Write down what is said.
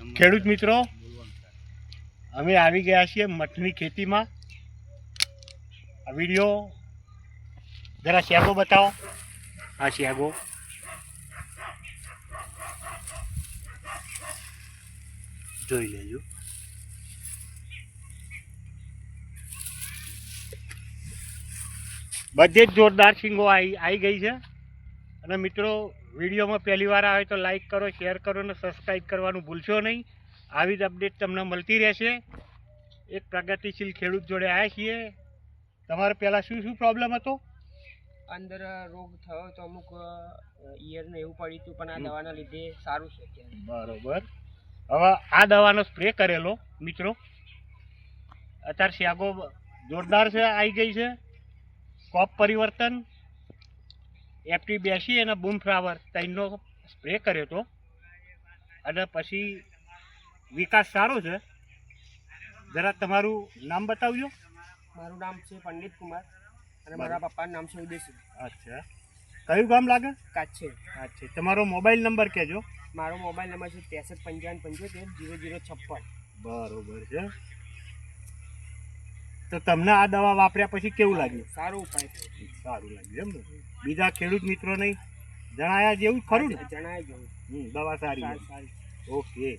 ખેડૂત મિત્રો અમે આવી ગયા છીએ મઠની ખેતીમાં. આ વીડિયો જરા શેગો બતાવો. આ શેગો. જોઈ લેજો. બધે જ જોરદાર સિંગો આવી આવી ગઈ છે. અને મિત્રો વિડીયોમાં પહેલી વાર આવે તો લાઈક કરો શેર કરો અને સબસ્ક્રાઈબ કરવાનું ભૂલશો નહીં. આવી જ અપડેટ તમને મળતી રહેશે. એક પ્રગતિશીલ ખેડૂત જોડે આવ્યા છીએ. તમારે પહેલાં શું શું પ્રોબ્લેમ હતો? અંદર રોગ થયો તો અમુક ઈયરને એવું પડ્યું હતું પણ આ દવાના લીધે સારું છે બરોબર. હવે આ દવાનો સ્પ્રે કરેલો મિત્રો. અત્યારે શ્યાગો જોરદાર છે આવી ગઈ છે. કોપ પરિવર્તન. એફટી બેસી અને બૂમ ફ્લાવર ત્રણનો સ્પ્રે કર્યો હતો. અને પછી વિકાસ સારો છે. જરા તમારું નામ બતાવજો. મારું નામ છે પંડિત કુમાર અને મારા પપ્પાનું નામ છે ઉદયસિંહ. અચ્છા. કયું ગામ લાગે? કાચે કાચે તમારો મોબાઈલ નંબર કહેજો. મારો મોબાઈલ નંબર છે ત્રેસઠ પંચાવન પંચોતેર જીરો જીરો છપ્પન. બરોબર છે. તો તમને આ દવા વાપર્યા પછી કેવું લાગ્યું? સારું ઉપાય સારું લાગ્યું એમ ને? બીજા ખેડૂત મિત્રો નહીં? જણાયા જેવું ખરું ને? જણાવી જેવું. દવા. સારી. ઓકે.